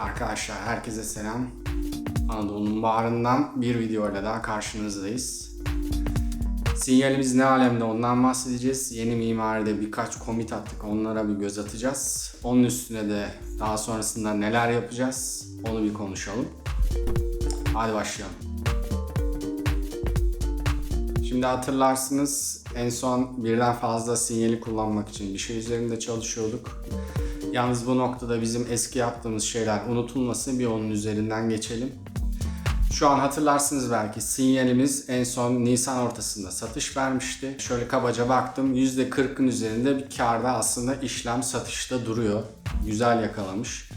Arkadaşlar herkese selam. Anadolu'nun bağrından bir videoyla daha karşınızdayız. Sinyalimiz ne alemde ondan bahsedeceğiz. Yeni mimaride birkaç komit attık onlara bir göz atacağız. Onun üstüne de daha sonrasında neler yapacağız onu bir konuşalım. Hadi başlayalım. Şimdi hatırlarsınız en son birden fazla sinyali kullanmak için bir şey üzerinde çalışıyorduk. Yalnız bu noktada bizim eski yaptığımız şeyler unutulmasın bir onun üzerinden geçelim. Şu an hatırlarsınız belki sinyalimiz en son Nisan ortasında satış vermişti. Şöyle kabaca baktım %40'ın üzerinde bir karda aslında işlem satışta duruyor. Güzel yakalamış.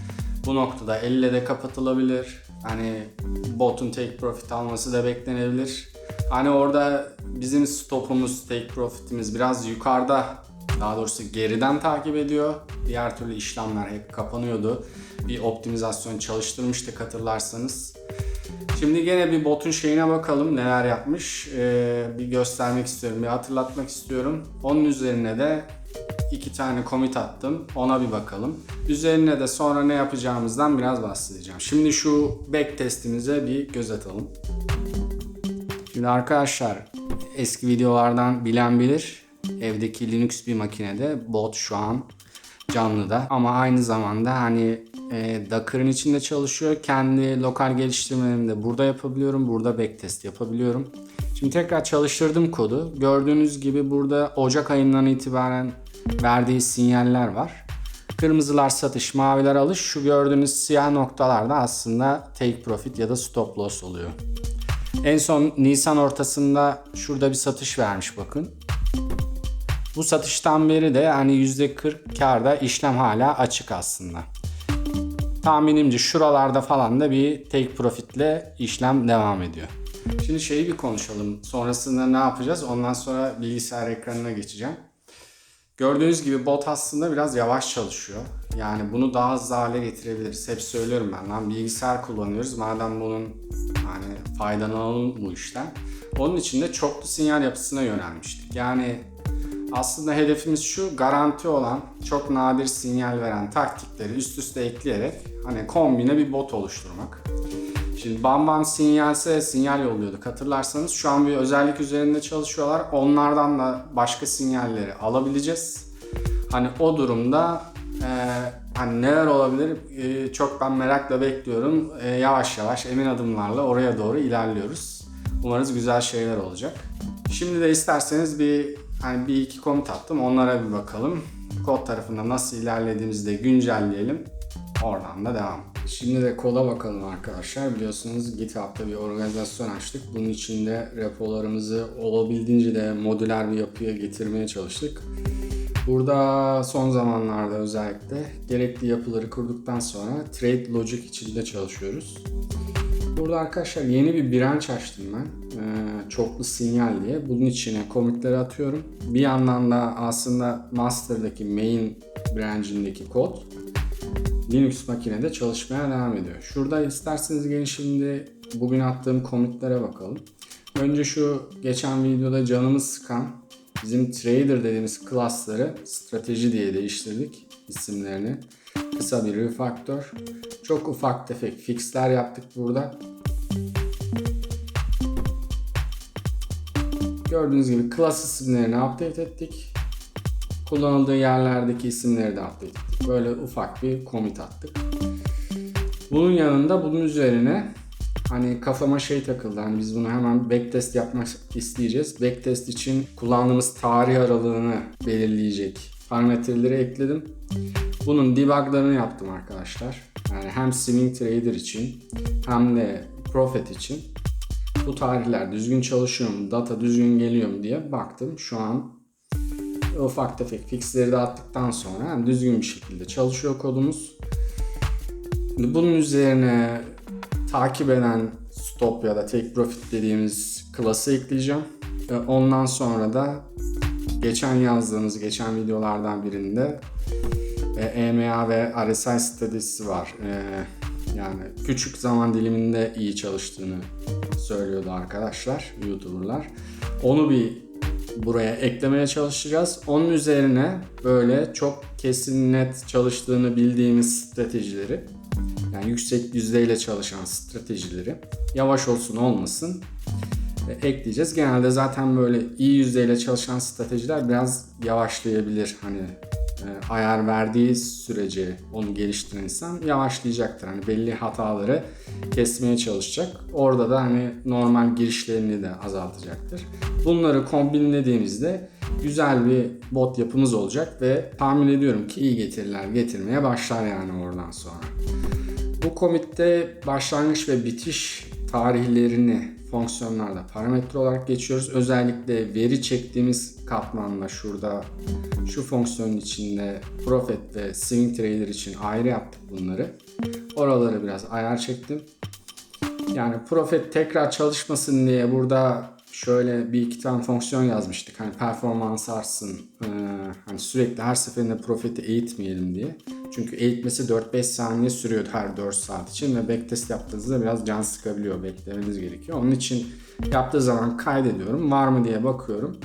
Bu noktada elle de kapatılabilir. Hani botun take profit alması da beklenebilir. Hani orada bizim stopumuz, take profitimiz biraz yukarıda daha doğrusu geriden takip ediyor. Diğer türlü işlemler hep kapanıyordu. Bir optimizasyon çalıştırmıştık hatırlarsanız. Şimdi gene bir botun şeyine bakalım neler yapmış. Ee, bir göstermek istiyorum, bir hatırlatmak istiyorum. Onun üzerine de iki tane commit attım. Ona bir bakalım. Üzerine de sonra ne yapacağımızdan biraz bahsedeceğim. Şimdi şu back testimize bir göz atalım. Şimdi arkadaşlar eski videolardan bilen bilir. Evdeki Linux bir makinede bot şu an canlıda ama aynı zamanda hani e, Docker'ın içinde çalışıyor. Kendi lokal geliştirmelerimi de burada yapabiliyorum. Burada backtest yapabiliyorum. Şimdi tekrar çalıştırdım kodu. Gördüğünüz gibi burada Ocak ayından itibaren verdiği sinyaller var. Kırmızılar satış, maviler alış. Şu gördüğünüz siyah noktalar da aslında take profit ya da stop loss oluyor. En son Nisan ortasında şurada bir satış vermiş bakın. Bu satıştan beri de hani %40 karda işlem hala açık aslında. Tahminimce şuralarda falan da bir take profitle işlem devam ediyor. Şimdi şeyi bir konuşalım. Sonrasında ne yapacağız? Ondan sonra bilgisayar ekranına geçeceğim. Gördüğünüz gibi bot aslında biraz yavaş çalışıyor. Yani bunu daha hızlı hale getirebiliriz. Hep söylüyorum ben lan bilgisayar kullanıyoruz. Madem bunun hani faydalanalım bu işten. Onun için de çoklu sinyal yapısına yönelmiştik. Yani aslında hedefimiz şu garanti olan çok nadir sinyal veren taktikleri üst üste ekleyerek hani kombine bir bot oluşturmak. Şimdi bam bam sinyalse sinyal yolluyorduk hatırlarsanız şu an bir özellik üzerinde çalışıyorlar. Onlardan da başka sinyalleri alabileceğiz. Hani o durumda e, hani neler olabilir e, çok ben merakla bekliyorum. E, yavaş yavaş emin adımlarla oraya doğru ilerliyoruz. Umarız güzel şeyler olacak. Şimdi de isterseniz bir hani bir iki komut attım onlara bir bakalım. Kod tarafında nasıl ilerlediğimizi de güncelleyelim. Oradan da devam. Şimdi de koda bakalım arkadaşlar. Biliyorsunuz GitHub'da bir organizasyon açtık. Bunun içinde repolarımızı olabildiğince de modüler bir yapıya getirmeye çalıştık. Burada son zamanlarda özellikle gerekli yapıları kurduktan sonra Trade Logic içinde çalışıyoruz. Burada arkadaşlar yeni bir branch açtım ben. Ee, çoklu sinyal diye. Bunun içine commitleri atıyorum. Bir yandan da aslında master'daki main branch'indeki kod Linux makinede çalışmaya devam ediyor. Şurada isterseniz gelin şimdi bugün attığım commitlere bakalım. Önce şu geçen videoda canımız sıkan bizim trader dediğimiz class'ları strateji diye değiştirdik isimlerini. Kısa bir refactor. Çok ufak tefek fixler yaptık burada. Gördüğünüz gibi class isimlerini update ettik. Kullanıldığı yerlerdeki isimleri de update ettik. Böyle ufak bir commit attık. Bunun yanında bunun üzerine hani kafama şey takıldı. Hani biz bunu hemen backtest yapmak isteyeceğiz. Backtest için kullandığımız tarih aralığını belirleyecek parametreleri ekledim. Bunun debuglarını yaptım arkadaşlar. Yani hem swing trader için hem de profit için bu tarihler düzgün çalışıyor mu, data düzgün geliyor mu diye baktım. Şu an ufak tefek fixleri de attıktan sonra yani düzgün bir şekilde çalışıyor kodumuz. Bunun üzerine takip eden stop ya da take profit dediğimiz klası ekleyeceğim. Ondan sonra da geçen yazdığımız, geçen videolardan birinde EMA ve RSI stratejisi var. Yani küçük zaman diliminde iyi çalıştığını söylüyordu arkadaşlar, YouTuber'lar. Onu bir buraya eklemeye çalışacağız. Onun üzerine böyle çok kesin net çalıştığını bildiğimiz stratejileri Yani yüksek yüzdeyle çalışan stratejileri yavaş olsun olmasın e, ekleyeceğiz. Genelde zaten böyle iyi yüzdeyle çalışan stratejiler biraz yavaşlayabilir. Hani e, ayar verdiği sürece onu geliştiren insan yavaşlayacaktır. Hani belli hataları kesmeye çalışacak. Orada da hani normal girişlerini de azaltacaktır. Bunları kombinlediğimizde güzel bir bot yapımız olacak ve tahmin ediyorum ki iyi getiriler getirmeye başlar yani oradan sonra. Bu komitte başlangıç ve bitiş tarihlerini fonksiyonlarda parametre olarak geçiyoruz. Özellikle veri çektiğimiz katmanla şurada şu fonksiyonun içinde Profit ve Swing Trader için ayrı yaptık bunları. Oraları biraz ayar çektim. Yani Profit tekrar çalışmasın diye burada şöyle bir iki tane fonksiyon yazmıştık. Hani performans artsın. Ee, hani sürekli her seferinde Profit'i eğitmeyelim diye. Çünkü eğitmesi 4-5 saniye sürüyor her 4 saat için ve backtest yaptığınızda biraz can sıkabiliyor. Beklemeniz gerekiyor. Onun için yaptığı zaman kaydediyorum. Var mı diye bakıyorum.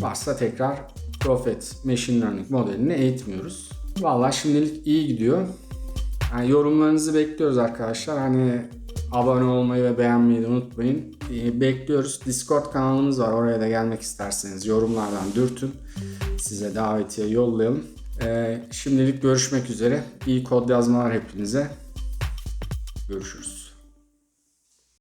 Varsa tekrar Profit Machine Learning modelini eğitmiyoruz. Vallahi şimdilik iyi gidiyor. Yani yorumlarınızı bekliyoruz arkadaşlar. Hani abone olmayı ve beğenmeyi de unutmayın. Ee, Bekliyoruz. Discord kanalımız var. Oraya da gelmek isterseniz yorumlardan dürtün. Size davetiye yollayalım. Ee, şimdilik görüşmek üzere. İyi kod yazmalar hepinize. Görüşürüz.